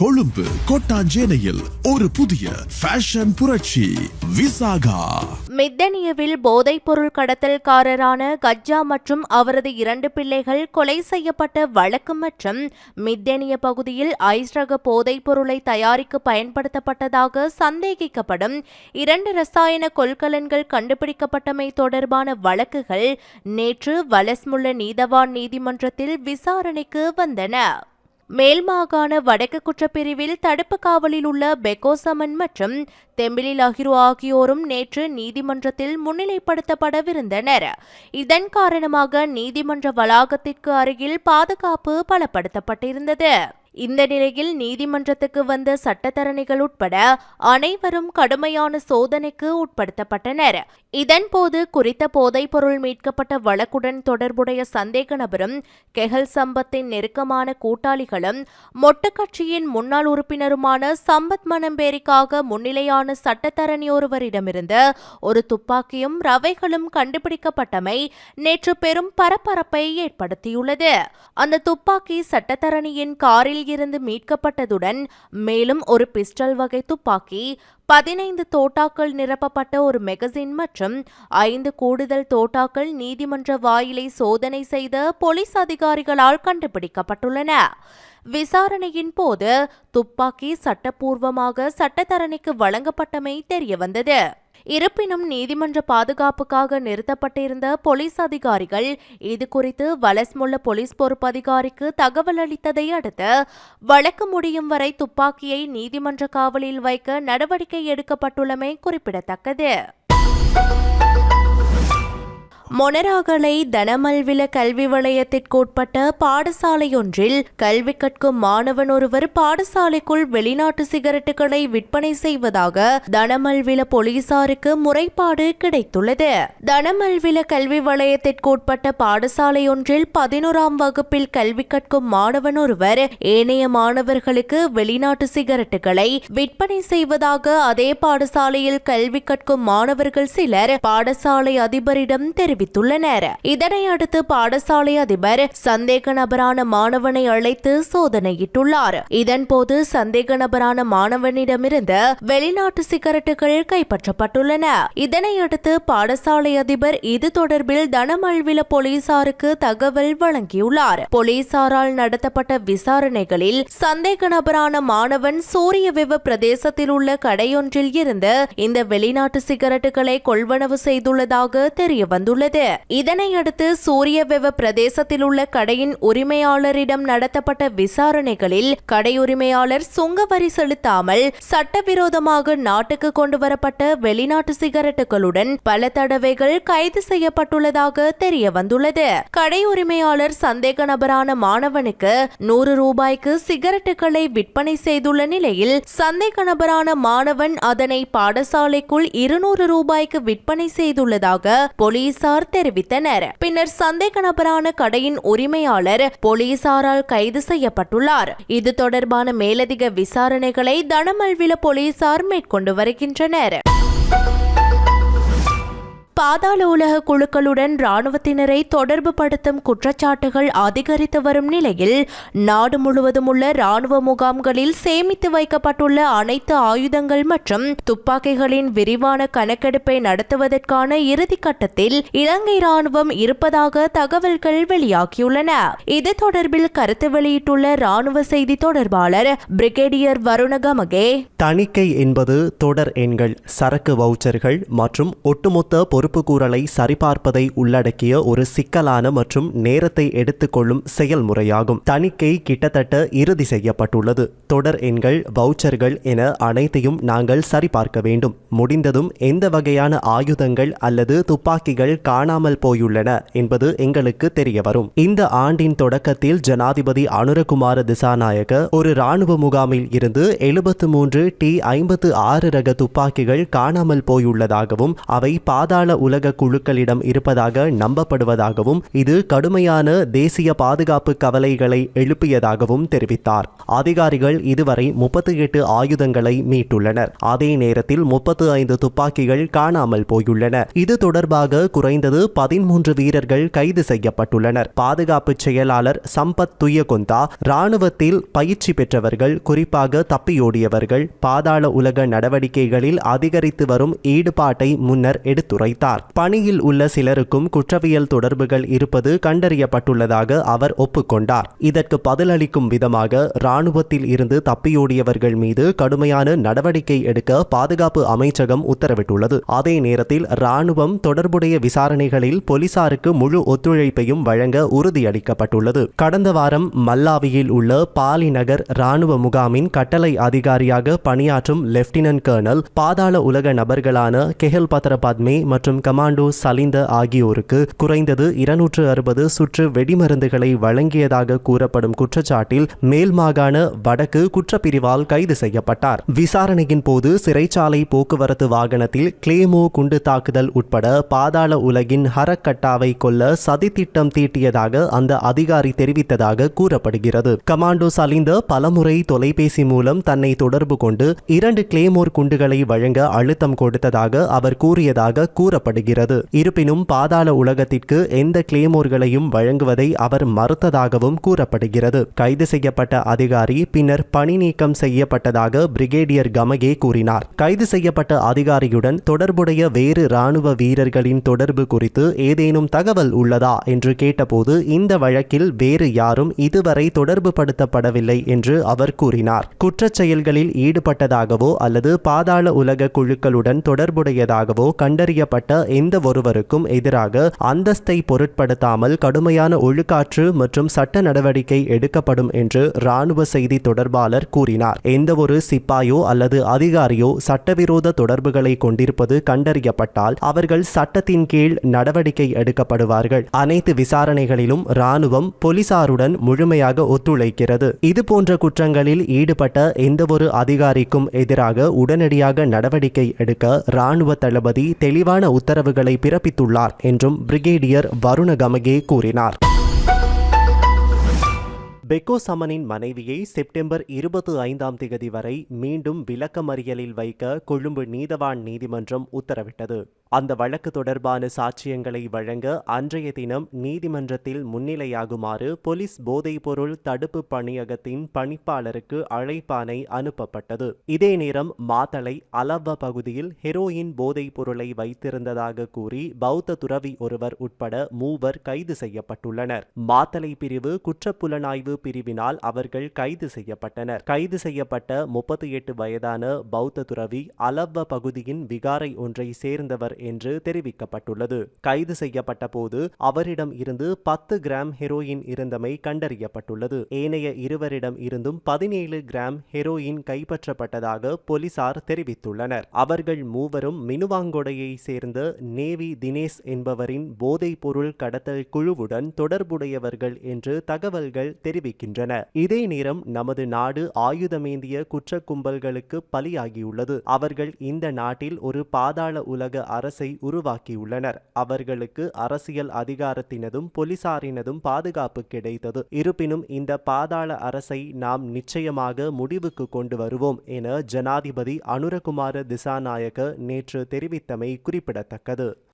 கொழும்பு கொட்டாஞ்சேனையில் ஒரு புதிய ஃபேஷன் புரட்சி விசாகா. மித்தனியவில் போதைப்பொருள் கடத்தல்காரரான கஜ்ஜா மற்றும் அவரது இரண்டு பிள்ளைகள் கொலை செய்யப்பட்ட வழக்கு மற்றும் மித்தனிய பகுதியில் ஐஸ்ரக போதைப்பொருளை தயாரிக்க பயன்படுத்தப்பட்டதாக சந்தேகிக்கப்படும் இரண்டு ரசாயன கொள்கலன்கள் கண்டுபிடிக்கப்பட்டமை தொடர்பான வழக்குகள் நேற்று வலஸ்முள்ள நீதவான் நீதிமன்றத்தில் விசாரணைக்கு வந்தன. மேல் மாகாண வடக்கு குற்றப்பிரிவில் தடுப்பு காவலில் உள்ள பெகோசமன் மற்றும் தெம்பிலில் அகிரு ஆகியோரும் நேற்று நீதிமன்றத்தில் முன்னிலைப்படுத்தப்படவிருந்தனர் இதன் காரணமாக நீதிமன்ற வளாகத்திற்கு அருகில் பாதுகாப்பு பலப்படுத்தப்பட்டிருந்தது. இந்த நிலையில் நீதிமன்றத்துக்கு வந்த சட்டத்தரணிகள் உட்பட அனைவரும் கடுமையான சோதனைக்கு உட்படுத்தப்பட்டனர். இதன்போது குறித்த போதைப்பொருள் மீட்கப்பட்ட வழக்குடன் தொடர்புடைய சந்தேக நபரும் கெஹல் சம்பத்தின் நெருக்கமான கூட்டாளிகளும் மொட்டக்கட்சியின் முன்னாள் உறுப்பினருமான சம்பத் மனம்பேரிக்காக முன்னிலையான சட்டத்தரணி ஒருவரிடமிருந்து ஒரு துப்பாக்கியும் ரவைகளும் கண்டுபிடிக்கப்பட்டமை நேற்று பெரும் பரபரப்பை ஏற்படுத்தியுள்ளது. அந்த துப்பாக்கி சட்டத்தரணியின் காரில் இருந்து மீட்கப்பட்டதுடன் மேலும் ஒரு பிஸ்டல் வகை துப்பாக்கி பதினைந்து தோட்டாக்கள் நிரப்பப்பட்ட ஒரு மெகசின் மற்றும் ஐந்து கூடுதல் தோட்டாக்கள் நீதிமன்ற வாயிலை சோதனை செய்த போலீஸ் அதிகாரிகளால் கண்டுபிடிக்கப்பட்டுள்ளன. விசாரணையின் போது துப்பாக்கி சட்டப்பூர்வமாக சட்டத்தரணிக்கு வழங்கப்பட்டமை தெரியவந்தது. இருப்பினும் நீதிமன்ற பாதுகாப்புக்காக நிறுத்தப்பட்டிருந்த போலீஸ் அதிகாரிகள் இது குறித்து வலஸ்முள்ள போலீஸ் பொறுப்பதிகாரிக்கு தகவல் அளித்ததை அடுத்து வழக்கு முடியும் வரை துப்பாக்கியை நீதிமன்ற காவலில் வைக்க நடவடிக்கை எடுக்கப்பட்டுள்ளமை குறிப்பிடத்தக்கது. மொனராகலை தனமல்வில கல்வி வலயத்திற்குட்பட்ட பாடசாலையொன்றில் கல்வி கற்கும் மாணவன் ஒருவர் பாடசாலைக்குள் வெளிநாட்டு சிகரெட்டுகளை விற்பனை செய்வதாக தனமல்வில போலீசாருக்கு முறைப்பாடு கிடைத்துள்ளது. தனமல்வில கல்வி வலயத்திற்குட்பட்ட பாடசாலையொன்றில் பதினோராம் வகுப்பில் கல்வி கற்கும் மாணவன் ஒருவர் ஏனைய மாணவர்களுக்கு வெளிநாட்டு சிகரெட்டுகளை விற்பனை செய்வதாக அதே பாடசாலையில் கல்வி கற்கும் மாணவர்கள் சிலர் பாடசாலை அதிபரிடம் தெரிவித்தனர். தெரிவித்துள்ளனர் இதனையடுத்து பாடசாலை அதிபர் சந்தேக நபரான மாணவனை அழைத்து சோதனையிட்டுள்ளார். இதன்போது சந்தேக நபரான மாணவனிடமிருந்து வெளிநாட்டு சிகரெட்டுகள் கைப்பற்றப்பட்டுள்ளன. இதனை அடுத்து பாடசாலை அதிபர் இது தொடர்பில் தனமல்வில போலீசாருக்கு தகவல் வழங்கியுள்ளார். போலீசாரால் நடத்தப்பட்ட விசாரணைகளில் சந்தேக நபரான மாணவன் சூரிய விவ பிரதேசத்தில் உள்ள கடையொன்றில் இருந்து இந்த வெளிநாட்டு சிகரெட்டுகளை கொள்வனவு செய்துள்ளதாக தெரிய வந்துள்ளது இதனையடுத்து சூரிய வெவ பிரதேசத்தில் உள்ள கடையின் உரிமையாளரிடம் நடத்தப்பட்ட விசாரணைகளில் கடை உரிமையாளர் சுங்க வரி செலுத்தாமல் சட்டவிரோதமாக நாட்டுக்கு கொண்டு வரப்பட்ட வெளிநாட்டு சிகரெட்டுகளுடன் பல தடவைகள் கைது செய்யப்பட்டுள்ளதாக தெரிய வந்துள்ளது கடை உரிமையாளர் சந்தேக நபரான மாணவனுக்கு நூறு ரூபாய்க்கு சிகரெட்டுகளை விற்பனை செய்துள்ள நிலையில் சந்தேக நபரான மாணவன் அதனை பாடசாலைக்குள் இருநூறு ரூபாய்க்கு விற்பனை செய்துள்ளதாக போலீசார் தெரிவித்தனர். பின்னர் சந்தேக நபரான கடையின் உரிமையாளர் போலீசாரால் கைது செய்யப்பட்டுள்ளார். இது தொடர்பான மேலதிக விசாரணைகளை தனமல்வில போலீசார் மேற்கொண்டு வருகின்றனர். பாதாள உலக குழுக்களுடன் இராணுவத்தினரை தொடர்பு படுத்தும் குற்றச்சாட்டுகள் அதிகரித்து வரும் நிலையில் நாடு முழுவதும் உள்ள இராணுவ முகாம்களில் சேமித்து வைக்கப்பட்டுள்ள அனைத்து ஆயுதங்கள் மற்றும் துப்பாக்கிகளின் விரிவான கணக்கெடுப்பை நடத்துவதற்கான இறுதி கட்டத்தில் இலங்கை இராணுவம் இருப்பதாக தகவல்கள் வெளியாகியுள்ளன. இது தொடர்பில் கருத்து வெளியிட்டுள்ள இராணுவ செய்தி தொடர்பாளர் பிரிகேடியர் வருணகமகே தணிக்கை என்பது தொடர் எண்கள் சரக்கு வவுச்சர்கள் மற்றும் ஒட்டுமொத்த பொறுப்பு பொறுப்புக்கூறலை சரிபார்ப்பதை உள்ளடக்கிய ஒரு சிக்கலான மற்றும் நேரத்தை எடுத்துக்கொள்ளும் செயல்முறையாகும். தணிக்கை கிட்டத்தட்ட இறுதி செய்யப்பட்டுள்ளது. தொடர் எண்கள் வவுச்சர்கள் என அனைத்தையும் நாங்கள் சரிபார்க்க வேண்டும். முடிந்ததும் எந்த வகையான ஆயுதங்கள் அல்லது துப்பாக்கிகள் காணாமல் போயுள்ளன என்பது எங்களுக்கு தெரியவரும். இந்த ஆண்டின் தொடக்கத்தில் ஜனாதிபதி அனுரகுமார திசாநாயக ஒரு ராணுவ முகாமில் இருந்து எழுபத்து மூன்று டி ஐம்பத்து ஆறு ரக துப்பாக்கிகள் காணாமல் போயுள்ளதாகவும் அவை பாதாள பாதாள உலக குழுக்களிடம் இருப்பதாக நம்பப்படுவதாகவும் இது கடுமையான தேசிய பாதுகாப்பு கவலைகளை எழுப்பியதாகவும் தெரிவித்தார். அதிகாரிகள் இதுவரை முப்பத்தி எட்டு ஆயுதங்களை மீட்டுள்ளனர். அதே நேரத்தில் முப்பத்து ஐந்து துப்பாக்கிகள் காணாமல் போயுள்ளன. இது தொடர்பாக குறைந்தது பதிமூன்று வீரர்கள் கைது செய்யப்பட்டுள்ளனர். பாதுகாப்பு செயலாளர் சம்பத் துயகொந்தா ராணுவத்தில் பயிற்சி பெற்றவர்கள் குறிப்பாக தப்பியோடியவர்கள் பாதாள உலக நடவடிக்கைகளில் அதிகரித்து வரும் ஈடுபாட்டை முன்னர் எடுத்துரைத்தார். பணியில் உள்ள சிலருக்கும் குற்றவியல் தொடர்புகள் இருப்பது கண்டறியப்பட்டுள்ளதாக அவர் ஒப்புக்கொண்டார். இதற்கு பதிலளிக்கும் விதமாக ராணுவத்தில் இருந்து தப்பியோடியவர்கள் மீது கடுமையான நடவடிக்கை எடுக்க பாதுகாப்பு அமைச்சகம் உத்தரவிட்டுள்ளது. அதே நேரத்தில் ராணுவம் தொடர்புடைய விசாரணைகளில் போலீசாருக்கு முழு ஒத்துழைப்பையும் வழங்க உறுதியளிக்கப்பட்டுள்ளது. கடந்த வாரம் மல்லாவியில் உள்ள பாலி நகர் ராணுவ முகாமின் கட்டளை அதிகாரியாக பணியாற்றும் லெப்டினன்ட் கர்னல் பாதாள உலக நபர்களான கெஹல் பத்ர பத்மே மற்றும் கமாண்டோ சலிந்த ஆகியோருக்கு குறைந்தது இருநூற்று அறுபது சுற்று வெடிமருந்துகளை வழங்கியதாக கூறப்படும் குற்றச்சாட்டில் மேல் மாகாண வடக்கு குற்றப்பிரிவால் கைது செய்யப்பட்டார். விசாரணையின் போது சிறைச்சாலை போக்குவரத்து வாகனத்தில் கிளேமோ குண்டு தாக்குதல் உட்பட பாதாள உலகின் ஹரக்கட்டாவை கொல்ல சதித்திட்டம் தீட்டியதாக அந்த அதிகாரி தெரிவித்ததாக கூறப்படுகிறது. கமாண்டோ சலிந்த பலமுறை தொலைபேசி மூலம் தன்னை தொடர்பு கொண்டு இரண்டு கிளேமோர் குண்டுகளை வழங்க அழுத்தம் கொடுத்ததாக அவர் கூறியதாக கூற கூறப்படுகிறது இருப்பினும் பாதாள உலகத்திற்கு எந்த கிளேமோர்களையும் வழங்குவதை அவர் மறுத்ததாகவும் கூறப்படுகிறது. கைது செய்யப்பட்ட அதிகாரி பின்னர் பணி நீக்கம் செய்யப்பட்டதாக பிரிகேடியர் கமகே கூறினார். கைது செய்யப்பட்ட அதிகாரியுடன் தொடர்புடைய வேறு ராணுவ வீரர்களின் தொடர்பு குறித்து ஏதேனும் தகவல் உள்ளதா என்று கேட்டபோது இந்த வழக்கில் வேறு யாரும் இதுவரை தொடர்பு படுத்தப்படவில்லை என்று அவர் கூறினார். குற்றச் செயல்களில் ஈடுபட்டதாகவோ அல்லது பாதாள உலக குழுக்களுடன் தொடர்புடையதாகவோ கண்டறியப்பட்ட எந்த ஒருவருக்கும் எதிராக அந்தஸ்தை பொருட்படுத்தாமல் கடுமையான ஒழுக்காற்று மற்றும் சட்ட நடவடிக்கை எடுக்கப்படும் என்று ராணுவ செய்தி தொடர்பாளர் கூறினார். எந்த ஒரு சிப்பாயோ அல்லது அதிகாரியோ சட்டவிரோத தொடர்புகளை கொண்டிருப்பது கண்டறியப்பட்டால் அவர்கள் சட்டத்தின் கீழ் நடவடிக்கை எடுக்கப்படுவார்கள். அனைத்து விசாரணைகளிலும் ராணுவம் போலீசாருடன் முழுமையாக ஒத்துழைக்கிறது. இதுபோன்ற குற்றங்களில் ஈடுபட்ட எந்தவொரு அதிகாரிக்கும் எதிராக உடனடியாக நடவடிக்கை எடுக்க ராணுவ தளபதி தெளிவான உத்தரவுகளை பிறப்பித்துள்ளார் என்றும் பிரிகேடியர் வருண கமகே கூறினார். பெக்கோ சமனின் மனைவியை செப்டம்பர் இருபத்தி ஐந்தாம் தேதி வரை மீண்டும் விளக்கமறியலில் வைக்க கொழும்பு நீதவான் நீதிமன்றம் உத்தரவிட்டது. அந்த வழக்கு தொடர்பான சாட்சியங்களை வழங்க அன்றைய தினம் நீதிமன்றத்தில் முன்னிலையாகுமாறு போலீஸ் போதைப்பொருள் தடுப்பு பணியகத்தின் பணிப்பாளருக்கு அழைப்பானை அனுப்பப்பட்டது. இதே நேரம் மாத்தளை அலவ பகுதியில் ஹெரோயின் போதைப் பொருளை வைத்திருந்ததாக கூறி பௌத்த துறவி ஒருவர் உட்பட மூவர் கைது செய்யப்பட்டுள்ளனர். மாத்தளை பிரிவு குற்றப்புலனாய்வு பிரிவினால் அவர்கள் கைது செய்யப்பட்டனர். கைது செய்யப்பட்ட முப்பத்தி எட்டு வயதான பௌத்த துறவி அலவ்வ பகுதியின் விகாரை ஒன்றை சேர்ந்தவர் என்று தெரிவிக்கப்பட்டுள்ளது. கைது செய்யப்பட்ட போது அவரிடம் இருந்து பத்து கிராம் ஹெரோயின் இருந்தமை கண்டறியப்பட்டுள்ளது. ஏனைய இருவரிடம் இருந்தும் பதினேழு கிராம் ஹெரோயின் கைப்பற்றப்பட்டதாக போலீசார் தெரிவித்துள்ளனர். அவர்கள் மூவரும் மினுவாங்கொடையை சேர்ந்த நேவி தினேஷ் என்பவரின் போதைப் பொருள் கடத்தல் குழுவுடன் தொடர்புடையவர்கள் என்று தகவல்கள் தெரிவிக்கின்றன. இதே நேரம் நமது நாடு ஆயுதமேந்திய குற்ற கும்பல்களுக்கு பலியாகியுள்ளது. அவர்கள் இந்த நாட்டில் ஒரு பாதாள உலக அரசை உருவாக்கியுள்ளனர். அவர்களுக்கு அரசியல் அதிகாரத்தினதும் போலீசாரினதும் பாதுகாப்பு கிடைத்தது. இருப்பினும் இந்த பாதாள அரசை நாம் நிச்சயமாக முடிவுக்கு கொண்டு வருவோம் என ஜனாதிபதி அனுரகுமார திசாநாயக்க நேற்று தெரிவித்தமை குறிப்பிடத்தக்கது.